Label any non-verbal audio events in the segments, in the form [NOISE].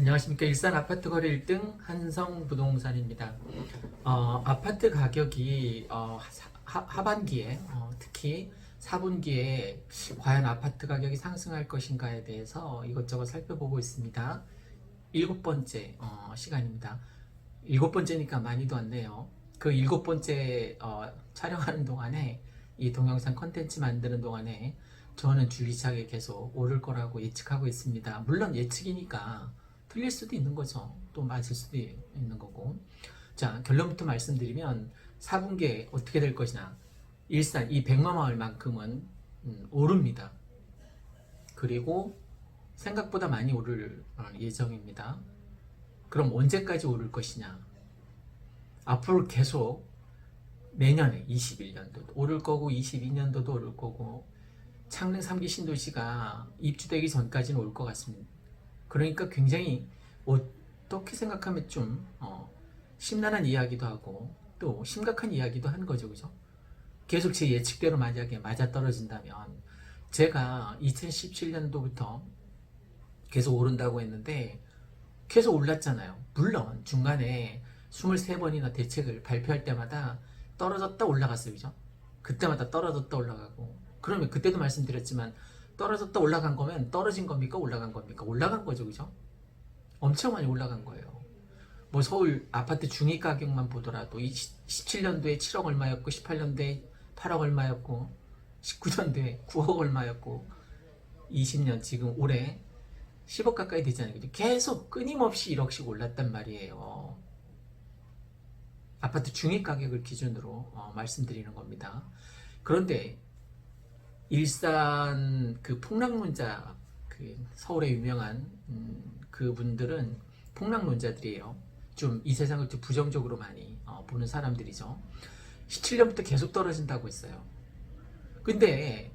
안녕하십니까 일산 아파트 거래 1등 한성 부동산입니다. 어, 아파트 가격이 어, 하, 하반기에 어, 특히 4분기에 과연 아파트 가격이 상승할 것인가에 대해서 이것저것 살펴보고 있습니다. 일곱 번째 어, 시간입니다. 일곱 번째니까 많이도 왔네요. 그 일곱 번째 어, 촬영하는 동안에 이 동영상 컨텐츠 만드는 동안에 저는 줄기차게 계속 오를 거라고 예측하고 있습니다. 물론 예측이니까 틀릴 수도 있는 거죠. 또 맞을 수도 있는 거고. 자, 결론부터 말씀드리면 4분기에 어떻게 될 것이냐. 일산 이 백마마을만큼은 음, 오릅니다. 그리고 생각보다 많이 오를 어, 예정입니다. 그럼 언제까지 오를 것이냐? 앞으로 계속 내년에 21년도도 오를 거고 22년도도 오를 거고 창릉 3기 신도시가 입주되기 전까지는 올 것 같습니다. 그러니까 굉장히 어떻게 생각하면 좀 어, 심란한 이야기도 하고 또 심각한 이야기도 하는 거죠, 그죠? 계속 제 예측대로 만약에 맞아 떨어진다면 제가 2017년도부터 계속 오른다고 했는데 계속 올랐잖아요. 물론 중간에 23번이나 대책을 발표할 때마다 떨어졌다 올라갔어요, 그죠? 그때마다 떨어졌다 올라가고 그러면 그때도 말씀드렸지만 떨어졌다 올라간 거면 떨어진 겁니까? 올라간 겁니까? 올라간 거죠, 그죠? 엄청 많이 올라간 거예요. 뭐 서울 아파트 중위 가격만 보더라도 17년도에 7억 얼마였고 18년도에 8억 얼마였고 19년도에 9억 얼마였고 20년 지금 올해 10억 가까이 되잖아요. 계속 끊임없이 1억씩 올랐단 말이에요. 아파트 중위 가격을 기준으로 어, 말씀드리는 겁니다. 그런데 일산 그 폭락론자 그 서울의 유명한 음, 그분들은 폭락론자들이에요. 좀 이 세상을 좀 부정적으로 많이 어, 보는 사람들이죠. 17년부터 계속 떨어진다고 했어요. 근데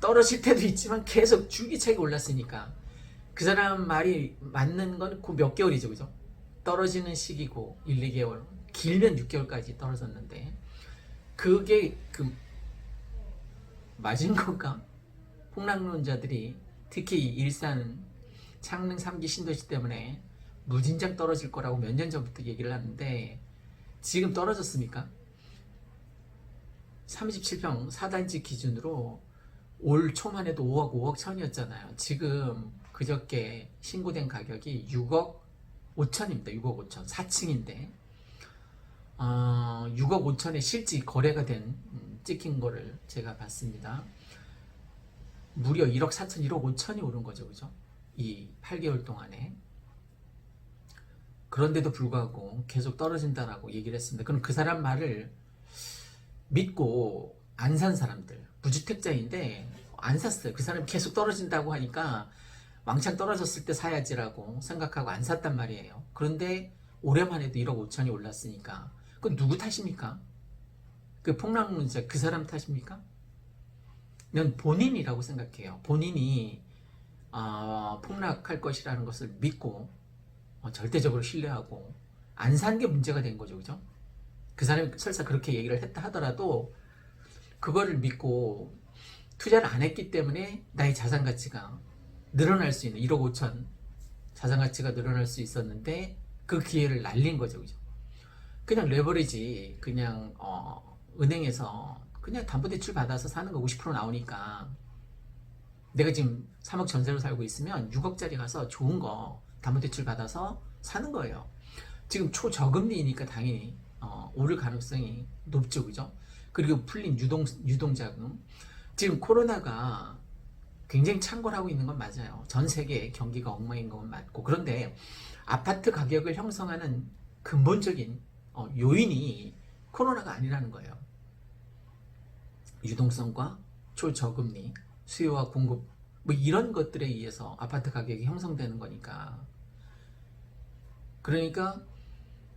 떨어질 때도 있지만 계속 줄기차게 올랐으니까 그 사람 말이 맞는 건 그 몇 개월이죠, 그죠? 떨어지는 시기고 1, 2개월, 길면 6개월까지 떨어졌는데 그게 그 건가? 폭락론자들이 특히 일산 창릉 3기 신도시 때문에 무진장 떨어질 거라고 몇 년 전부터 얘기를 하는데 지금 떨어졌습니까? 37평 4단지 기준으로 올 초만 해도 5억 5억 천이었잖아요. 지금 그저께 신고된 가격이 6억 5천입니다. 6억 5천 4층인데 어, 6억 5천에 실제 거래가 된 음, 찍힌 거를 제가 봤습니다. 무려 1억 4천, 1억 5천이 오른 거죠, 그죠? 이 8개월 동안에. 그런데도 불구하고 계속 떨어진다라고 얘기를 했습니다. 그럼 그 사람 말을 믿고 안 산 사람들, 무주택자인데 안 샀어요. 그 사람이 계속 떨어진다고 하니까 왕창 떨어졌을 때 사야지라고 생각하고 안 샀단 말이에요. 그런데 올해만 해도 1억 5천이 올랐으니까 그건 누구 탓입니까? 그 폭락 문제 그 사람 탓입니까? 난 본인이라고 생각해요. 본인이 어, 폭락할 것이라는 것을 믿고 어, 절대적으로 신뢰하고 안 산 게 문제가 된 거죠, 그죠? 그 사람이 설사 그렇게 얘기를 했다 하더라도 그거를 믿고 투자를 안 했기 때문에 나의 자산 가치가 늘어날 수 있는 1억 5천 자산 가치가 늘어날 수 있었는데 그 기회를 날린 거죠, 그죠? 그냥 레버리지 그냥 어, 은행에서 그냥 담보대출 받아서 사는 거 50% 나오니까 내가 지금 3억 전세로 살고 있으면 6억짜리 가서 좋은 거 담보대출 받아서 사는 거예요. 지금 초저금리니까 당연히 어, 오를 가능성이 높죠, 그죠? 그리고 풀린 유동 유동자금 지금 코로나가 굉장히 창궐하고 있는 건 맞아요. 전 세계 경기가 엉망인 건 맞고 그런데 아파트 가격을 형성하는 근본적인 어, 요인이 코로나가 아니라는 거예요. 유동성과 초저금리, 수요와 공급 뭐 이런 것들에 의해서 아파트 가격이 형성되는 거니까 그러니까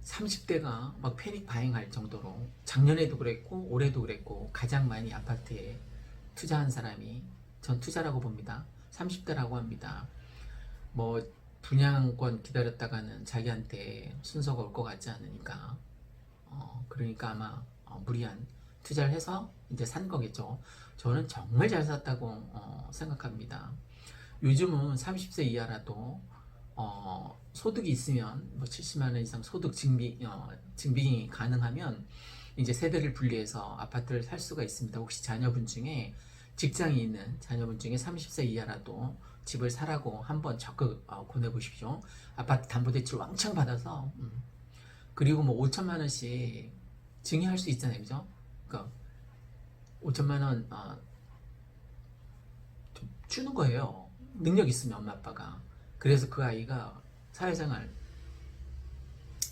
30대가 막 패닉 바잉할 정도로 작년에도 그랬고 올해도 그랬고 가장 많이 아파트에 투자한 사람이 전 투자라고 봅니다. 30대라고 합니다. 뭐 분양권 기다렸다가는 자기한테 순서가 올 것 같지 않으니까 어, 그러니까 아마 어, 무리한 투자를 해서 이제 산 거겠죠. 저는 정말 잘 샀다고 어, 생각합니다. 요즘은 30세 이하라도 어, 소득이 있으면 뭐 70만 원 이상 소득 증빙 어, 증빙이 가능하면 이제 세대를 분리해서 아파트를 살 수가 있습니다. 혹시 자녀분 중에 직장이 있는 자녀분 중에 30세 이하라도 집을 사라고 한번 적극 어, 권해 보십시오. 아파트 담보대출 왕창 받아서 음. 그리고 뭐 5천만 원씩 증여할 수 있잖아요, 그죠? 그러니까 5천만 원 어, 좀 주는 거예요. 능력 있으면 엄마 아빠가. 그래서 그 아이가 사회생활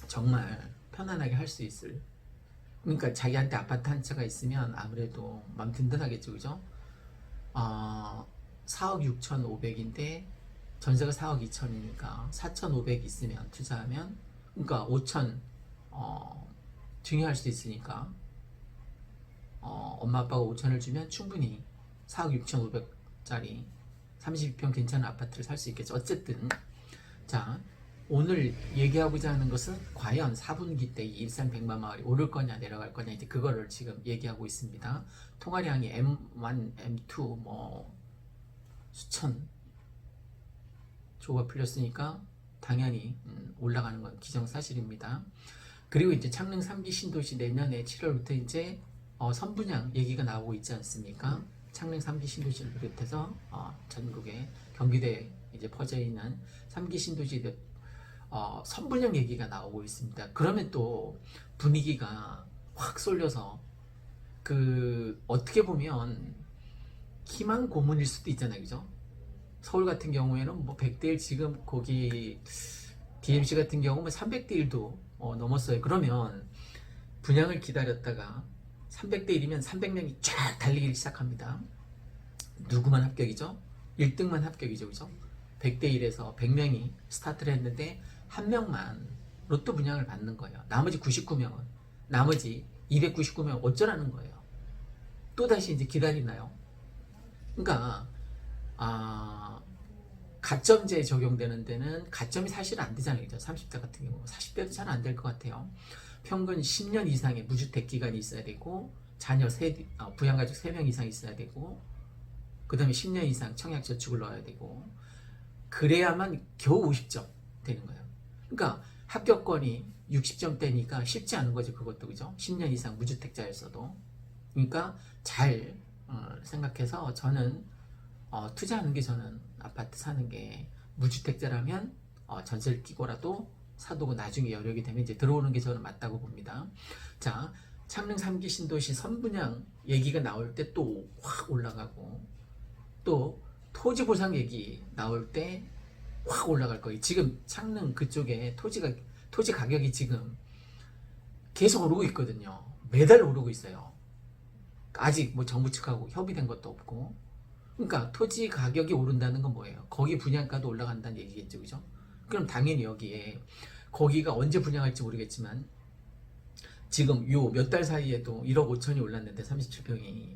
정말 편안하게 할 수 있을. 그러니까 자기한테 아파트 한 채가 있으면 아무래도 마음 든든하겠죠, 그죠? 어, 4억 6,500인데 전세가 4억 2천이니까 4,500 있으면 투자하면 그러니까 5천 어, 증여할 수 있으니까 어, 엄마 아빠가 5천을 주면 충분히 4억 6,500짜리 32평 괜찮은 아파트를 살 수 있겠죠. 어쨌든 자 오늘 얘기하고자 하는 것은 과연 4분기 때 이 일산 백마 마을이 오를 거냐 내려갈 거냐 이제 그거를 지금 얘기하고 있습니다. 통화량이 M1, M2 뭐 수천 조가 풀렸으니까 당연히 음, 올라가는 건 기정사실입니다. 그리고 이제 창릉 3기 신도시 내년에 7월부터 이제 어, 선분양 얘기가 나오고 있지 않습니까? 창릉 3기 신도시를 비롯해서 어, 전국에 경기도에 이제 퍼져 있는 3기 신도시 어, 선분양 얘기가 나오고 있습니다. 그러면 또 분위기가 확 쏠려서 그 어떻게 보면 희망 고문일 수도 있잖아요, 그죠? 서울 같은 경우에는 뭐 100대 1 지금 거기 DMC 같은 경우 뭐 300대 1도 어, 넘었어요. 그러면 분양을 기다렸다가 300대 1이면 300명이 쫙 달리기 시작합니다. 누구만 합격이죠? 1등만 합격이죠. 그죠? 100대 1에서 100명이 스타트를 했는데 한 명만 로또 분양을 받는 거예요. 나머지 99명은 나머지 299명 어쩌라는 거예요. 또 다시 이제 기다리나요? 그러니까 아 가점제 적용되는 데는 가점이 사실 안 되잖아요. 그죠? 30대 같은 경우 40대도 잘 안 될 것 같아요. 평균 10년 이상의 무주택 기간이 있어야 되고 자녀 세 어, 부양가족 3명 이상 있어야 되고 그 다음에 10년 이상 청약저축을 넣어야 되고 그래야만 겨우 50점 되는 거예요. 그러니까 합격권이 60점대니까 쉽지 않은 거죠. 그것도 그죠? 10년 이상 무주택자였어도 그러니까 잘 어, 생각해서 저는 어, 투자하는 게 저는 아파트 사는 게 무주택자라면 어, 전세를 끼고라도 사두고 나중에 여력이 되면 이제 들어오는 게 저는 맞다고 봅니다. 자, 창릉 3기 신도시 선분양 얘기가 나올 때 또 확 올라가고 또 토지 보상 얘기 나올 때 확 올라갈 거예요. 지금 창릉 그쪽에 토지가 토지 가격이 지금 계속 오르고 있거든요. 매달 오르고 있어요. 아직 뭐 정부 측하고 협의된 것도 없고. 그러니까 토지 가격이 오른다는 건 뭐예요? 거기 분양가도 올라간다는 얘기겠죠, 그죠? 그럼 당연히 여기에 거기가 언제 분양할지 모르겠지만 지금 요 몇 달 사이에도 1억 5천이 올랐는데 37평이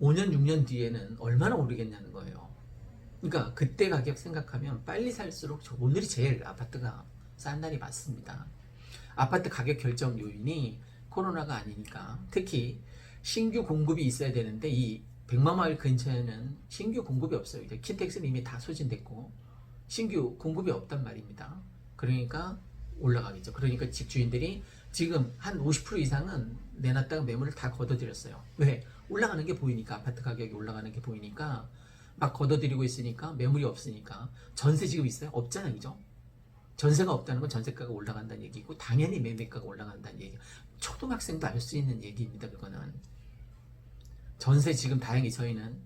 5년 6년 뒤에는 얼마나 오르겠냐는 거예요. 그러니까 그때 가격 생각하면 빨리 살수록 저- 오늘이 제일 아파트가 싼 날이 맞습니다. 아파트 가격 결정 요인이 코로나가 아니니까 특히 신규 공급이 있어야 되는데 이 백마마을 근처에는 신규 공급이 없어요. 이제 킨텍스는 이미 다 소진됐고 신규 공급이 없단 말입니다. 그러니까 올라가겠죠. 그러니까 집주인들이 지금 한 50% 이상은 내놨다가 매물을 다 걷어들였어요. 왜? 올라가는 게 보이니까 아파트 가격이 올라가는 게 보이니까 막 걷어들이고 있으니까 매물이 없으니까 전세 지금 있어요? 없잖아요, 그죠? 전세가 없다는 건 전세가가 올라간다는 얘기고 당연히 매매가가 올라간다는 얘기. 초등학생도 알 수 있는 얘기입니다. 그거는 전세 지금 다행히 저희는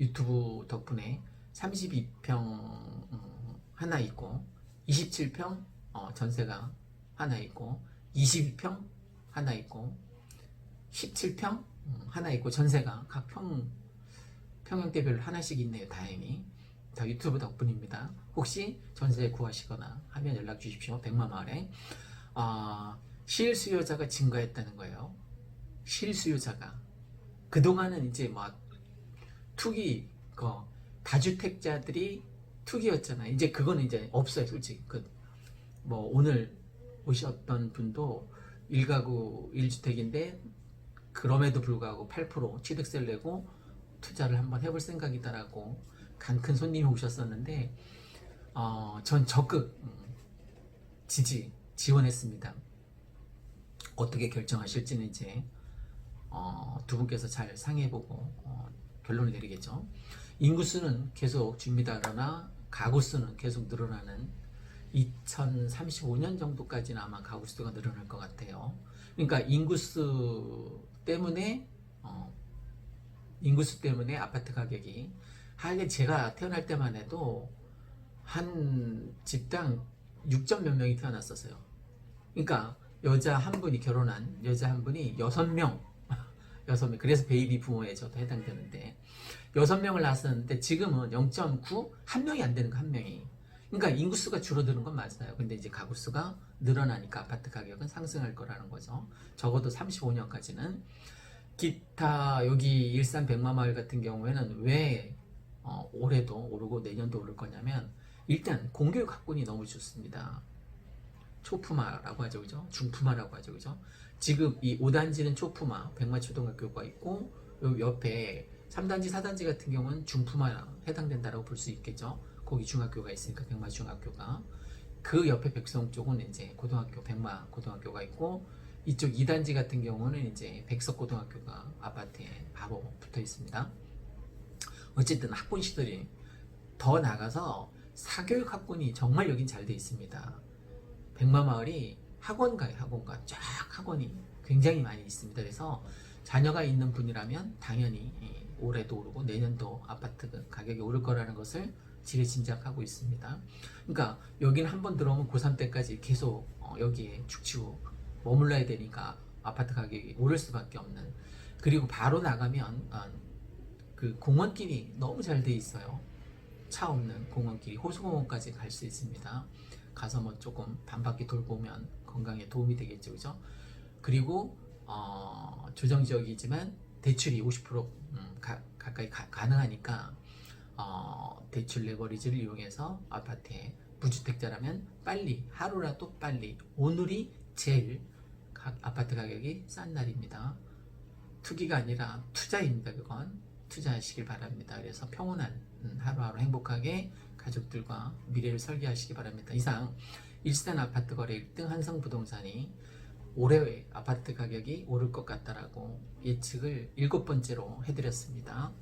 유튜브 덕분에 32평 하나 있고 27평 어, 전세가 하나 있고 22평 하나 있고 17평 음, 하나 있고 전세가 각 평 평형대별로 하나씩 있네요. 다행히 다 유튜브 덕분입니다. 혹시 전세 구하시거나 하면 연락 주십시오. 백마마을에 아, 실수요자가 증가했다는 거예요. 실수요자가 그동안은 이제 막 투기 그 다주택자들이 투기였잖아요. 이제 그거는 이제 없어요, 솔직히. 그 뭐 오늘 오셨던 분도 1가구 1주택인데 그럼에도 불구하고 8% 취득세를 내고 투자를 한번 해볼 생각이다라고 간큰 손님이 오셨었는데 어, 전 적극 음, 지지 지원했습니다. 어떻게 결정하실지는 이제 어, 두 분께서 잘 상의해보고 어, 결론을 내리겠죠. 인구수는 계속 줍니다. 그러나 가구 수는 계속 늘어나는 2035년 정도까지는 아마 가구 수가 늘어날 것 같아요. 그러니까 인구수 때문에 어, 인구수 때문에 아파트 가격이 하긴 제가 태어날 때만 해도 한 집당 6점 몇 명이 태어났었어요. 그러니까 여자 한 분이 결혼한 여자 한 분이 여섯 명 [LAUGHS] 여섯 명 그래서 베이비 부모에 저도 해당되는데 여섯 명을 낳았었는데 지금은 0.9 한 명이 안 되는 거 한 명이. 그러니까 인구수가 줄어드는 건 맞아요. 근데 이제 가구 수가 늘어나니까 아파트 가격은 상승할 거라는 거죠. 적어도 35년까지는. 기타 여기 일산 백마마을 같은 경우에는 왜 어, 올해도 오르고 내년도 오를 거냐면 일단 공교육 학군이 너무 좋습니다. 초품화라고 하죠, 그죠? 중품화라고 하죠, 그죠? 지금 이 5단지는 초품화, 백마초등학교가 있고, 요 옆에 3단지, 4단지 같은 경우는 중품화 해당된다라고 볼 수 있겠죠? 거기 중학교가 있으니까 백마 중학교가. 그 옆에 백성 쪽은 이제 고등학교, 백마 고등학교가 있고, 이쪽 2단지 같은 경우는 이제 백석 고등학교가 아파트에 바로 붙어 있습니다. 어쨌든 학군 시설이 더 나가서 사교육 학군이 정말 여긴 잘 돼 있습니다. 백마 마을이 학원가에 학원가 쫙 학원이 굉장히 많이 있습니다. 그래서 자녀가 있는 분이라면 당연히 이 올해도 오르고 내년도 아파트 그 가격이 오를 거라는 것을 지레짐작하고 있습니다. 그러니까 여기는 한 번 들어오면 고3 때까지 계속 어, 여기에 축치고 머물러야 되니까 아파트 가격이 오를 수밖에 없는 그리고 바로 나가면 어, 그 공원길이 너무 잘 돼 있어요. 차 없는 공원길이 호수공원까지 갈 수 있습니다. 가서 뭐 조금 반바퀴 돌고 오면 건강에 도움이 되겠죠, 그죠? 그리고 어, 조정 지역이지만 대출이 50% 음, 가, 가까이 가, 가능하니까 어, 대출 레버리지를 이용해서 아파트에 무주택자라면 빨리 하루라도 빨리 오늘이 제일 가- 아파트 가격이 싼 날입니다. 투기가 아니라 투자입니다. 그건 투자하시길 바랍니다. 그래서 평온한 음, 하루하루 행복하게 가족들과 미래를 설계하시기 바랍니다. 이상 일산 아파트 거래 1등 한성 부동산이 올해 아파트 가격이 오를 것 같다라고 예측을 일곱 번째로 해드렸습니다.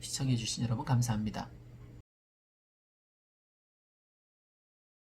시청해주신 여러분 감사합니다.